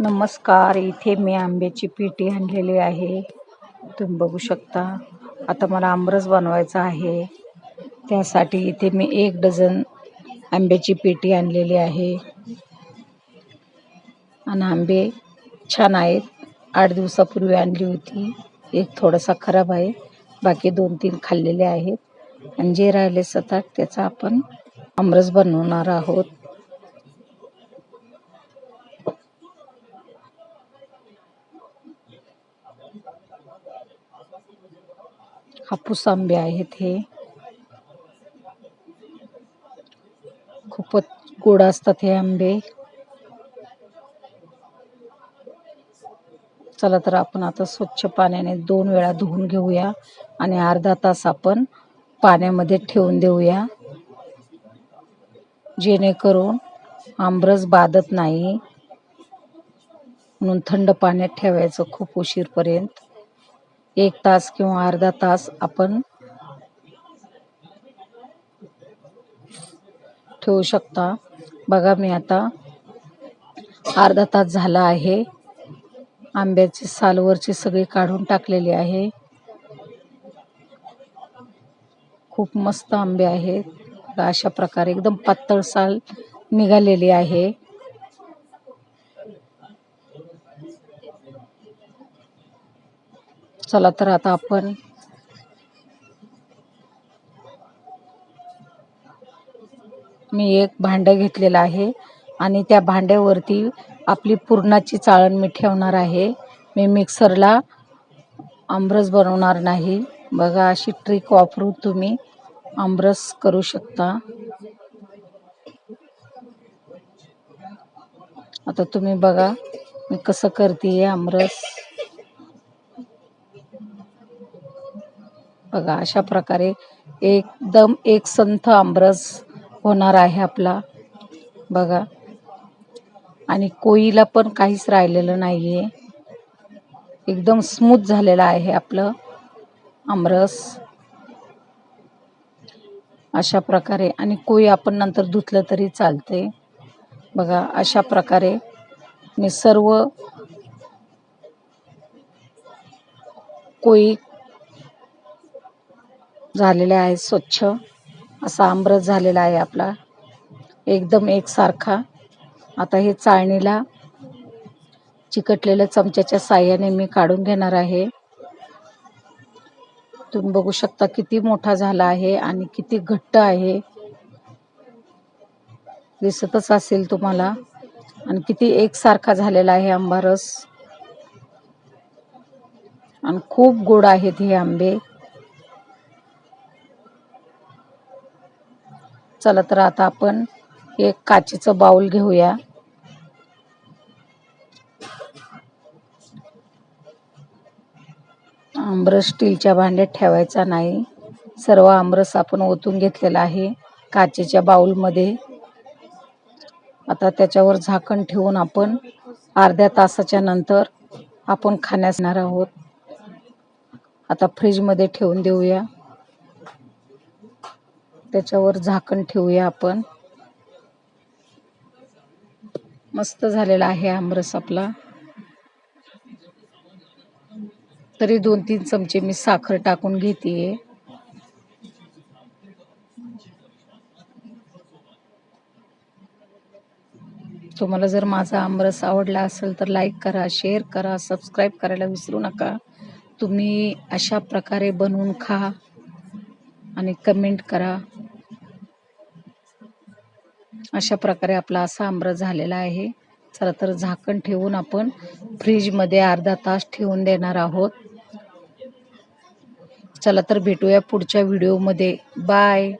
नमस्कार इथे मी आंब्याची पेटी आणलेली आहे. तुम्ही बघू शकता आता मला आमरस बनवायचा आहे. त्यासाठी इथे मी एक डझन आंब्याची पेटी आणलेली आहे. आणि आंबे छान आहेत. आठ दिवसापूर्वी आणली होती. एक थोडासा खराब आहे. बाकी दोन तीन खाल्लेले आहेत. आणि जे राहिले सतत त्याचा आपण आमरस बनवणार आहोत. हापूस आंबे आहेत हे. खूपच गोड असतात हे आंबे. चला तर आपण आता स्वच्छ पाण्याने दोन वेळा धुवून घेऊया आणि अर्धा तास आपण पाण्यामध्ये ठेवून देऊया. जेणेकरून आमरस बाधत नाही. म्हणून थंड पाण्यात ठेवायचं खूप उशीरपर्यंत. एक तास किंवा अर्धा तास आपण ठेवू शकता. बघा मी आता अर्धा तास झाला आहे. आंब्याची सालवरची सगळी काढून टाकलेली आहे. खूप मस्त आंबे आहेत. अशा प्रकारे एकदम पातळ साल निघालेली आहे. चला तर आता आपण मी एक भांडं घेतलेलं आहे आणि त्या भांड्यावरती आपली पुरणाची चाळण मी ठेवणार आहे. मी मिक्सरला आमरस बनवणार नाही. बघा अशी ट्रिक वापरून तुम्ही. आमरस करू शकता. आता तुम्ही बघा मी कसं करते आमरस. बघा अशा प्रकारे एकदम एक संथ आमरस होणार आहे आपला. बघा. आणि कोळीला पण काहीच राहिलेलं नाही आहे एकदम स्मूथ झालेलं आहे आपलं आमरस. अशा प्रकारे. आणि कोळी आपण नंतर धुतलं तरी चालते बघा अशा प्रकारे. मी सर्व कोळी झालेले आहे स्वच्छ. असा आमरस झालेला आहे आपला. एकदम एकसारखा. आता हे चाळणीला चिकटलेल्या चमच्याच्या साह्याने मी काढून घेणार आहे. तुम्ही बघू शकता किती मोठा झाला आहे आणि किती घट्ट आहे. दिसतच असेल तुम्हाला. आणि किती एकसारखा झालेला आहे आंबारस आणि खूप गोड आहेत हे आंबे. चला तर आता आपण एक काचेचं बाउल घेऊया. आमरस स्टीलच्या भांड्यात ठेवायचा नाही. सर्व आमरस आपण ओतून घेतलेला आहे काचेच्या बाउलमध्ये आता त्याच्यावर झाकण ठेवून आपण अर्ध्या तासाच्या नंतर आपण खाण्यास येणार आहोत. आता फ्रीजमध्ये ठेवून देऊया. त्याच्यावर झाकण ठेवूया आपण. मस्त झालेला आहे आमरस आपला. तरी दोन तीन चमचे मी साखर टाकून घेते तुम्हाला जर माझा आमरस आवडला असेल तर लाईक करा शेअर करा सबस्क्राईब करायला विसरू नका. तुम्ही अशा प्रकारे बनवून खा आणि कमेंट करा. अशा प्रकारे आपला असा आमरस झालेला आहे. चला तर झाकण ठेवून आपण फ्रीजमध्ये अर्धा तास ठेवून देणार आहोत. चला तर भेटूया पुढच्या व्हिडिओमध्ये. बाय.